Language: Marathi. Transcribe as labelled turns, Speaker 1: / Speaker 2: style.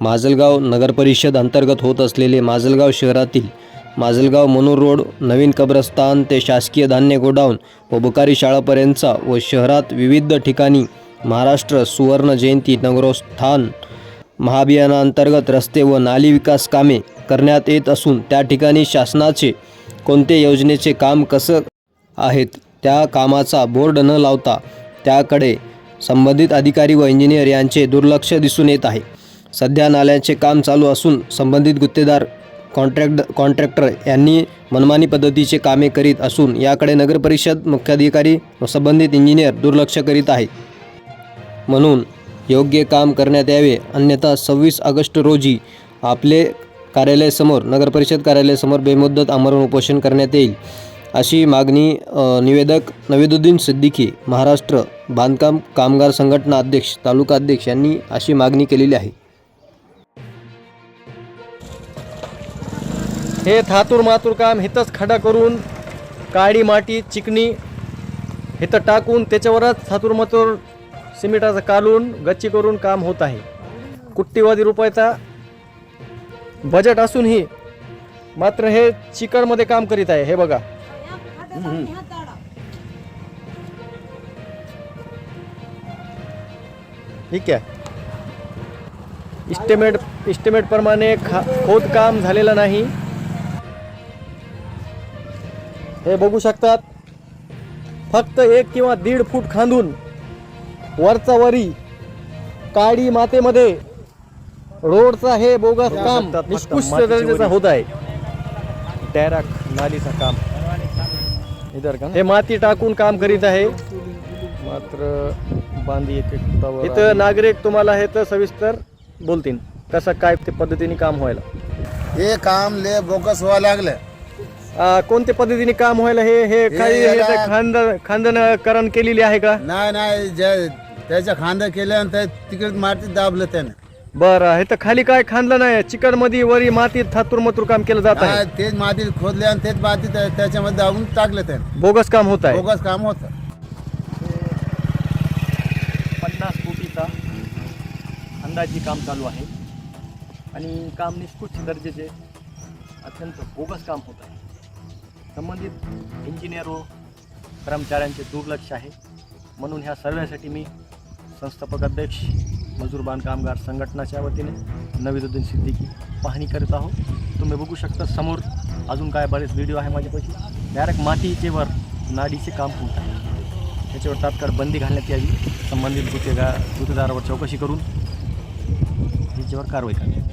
Speaker 1: माजलगाव नगरपरिषद अंतर्गत होत असलेले माजलगाव शहरातील माजलगाव मनोर रोड नवीन कब्रस्तान ते शासकीय धान्य गोडाऊन व बुकारी शाळापर्यंतचा व शहरात विविध ठिकाणी महाराष्ट्र सुवर्ण जयंती नगरोत्थान महाअभियानांतर्गत रस्ते व नाली विकास कामे करण्यात येत असून त्या ठिकाणी शासनाचे कोणते योजनेचे काम कसं आहेत त्या कामाचा बोर्ड न लावता त्याकडे संबंधित अधिकारी व इंजिनियर यांचे दुर्लक्ष दिसून येत आहे. सध्या नाल्यांचे काम चालू असून संबंधित गुत्तेदार कॉन्ट्रॅक्ट कॉन्ट्रॅक्टर यांनी मनमानी पद्धतीचे कामे करीत असून याकडे नगरपरिषद मुख्याधिकारी व संबंधित इंजिनियर दुर्लक्ष करीत आहे. म्हणून योग्य काम करण्यात यावे. अन्यथा सव्वीस ऑगस्ट रोजी आपले कार्यालयासमोर नगरपरिषद कार्यालयासमोर बेमुद्दत आमरण उपोषण करण्यात येईल अशी मागणी निवेदक नवेदुद्दीन सिद्दीकी महाराष्ट्र बांधकाम कामगार संघटना अध्यक्ष तालुका अध्यक्ष यांनी अशी मागणी केलेली आहे.
Speaker 2: हे थातूर मातूर काम हिथंच खडा करून काळी माती चिकणी हिथं टाकून त्याच्यावरच थातूर मातूर सिमेंटाचं कालून गच्ची करून काम होत आहे. कुट्टीवादी रुपयाचा बजेट असूनही मात्र हे चिकणमध्ये काम करीत आहे. हे बघा. ठीक आहे. इस्टिमेट इस्टिमेटप्रमाणे खा खोदकाम झालेलं नाही. हे बघू शकतात. फक्त एक किंवा दीड फूट खांदून वरचा वरी काडी मातेमध्ये रोडचा हे बोगस काम निष्कृष्ट दर्जाचा होत आहे. डॅरक नालीचा काम. इधर का? हे माती टाकून काम करीत आहे. मात्र बांधी एक इथं नागरिक तुम्हाला हे तर सविस्तर बोलतील. कसं काय ते पद्धतीने काम व्हायला.
Speaker 3: हे काम ले बोगस व्हायला लागलं
Speaker 2: कोणत्या पद्धतीने काम व्हायला हे हे काही
Speaker 3: याला-
Speaker 2: हे खांद खांदनकरण केलेली आहे का?
Speaker 3: नाही नाही जे त्याच्या खांदा केल्यानंतर तिकडे माती दाबलं त्यानं.
Speaker 2: बरं हे तर खाली काय खांदलं नाही. चिकनमध्ये वरी मातीत थातूर मथूर काम केलं जात आहे.
Speaker 3: हा, तेच माती खोदले आणि तेच माती त्या- त्याच्यामध्ये दाबून टाकलं त्यानं.
Speaker 2: बोगस काम होत आहे.
Speaker 3: बोगस काम होतं.
Speaker 2: पन्नास कोटीचा अंदाजी काम चालू आहे. आणि काम निष्कृष्ट दर्जाचे अत्यंत बोगस काम होत आहे. संबंधित इंजिनियर व कर्मचाऱ्यांचे दुर्लक्ष आहे. म्हणून ह्या सर्व्यासाठी मी संस्थापक अध्यक्ष मजूर बांधकामगार संघटनाच्या वतीने नवीदुद्दीन सिद्दीकी पाहणी करत आहोत. तुम्ही बघू शकता समोर अजून काय बरेच व्हिडिओ आहे माझ्यापाशी. डायरेक्ट मातीचेवर नाडीचे काम होत आहे. त्याच्यावर तात्काळ बंदी घालण्यात यावी. संबंधित गुत्तेगार गुत्तेदारावर चौकशी करून याच्यावर कारवाई करण्यात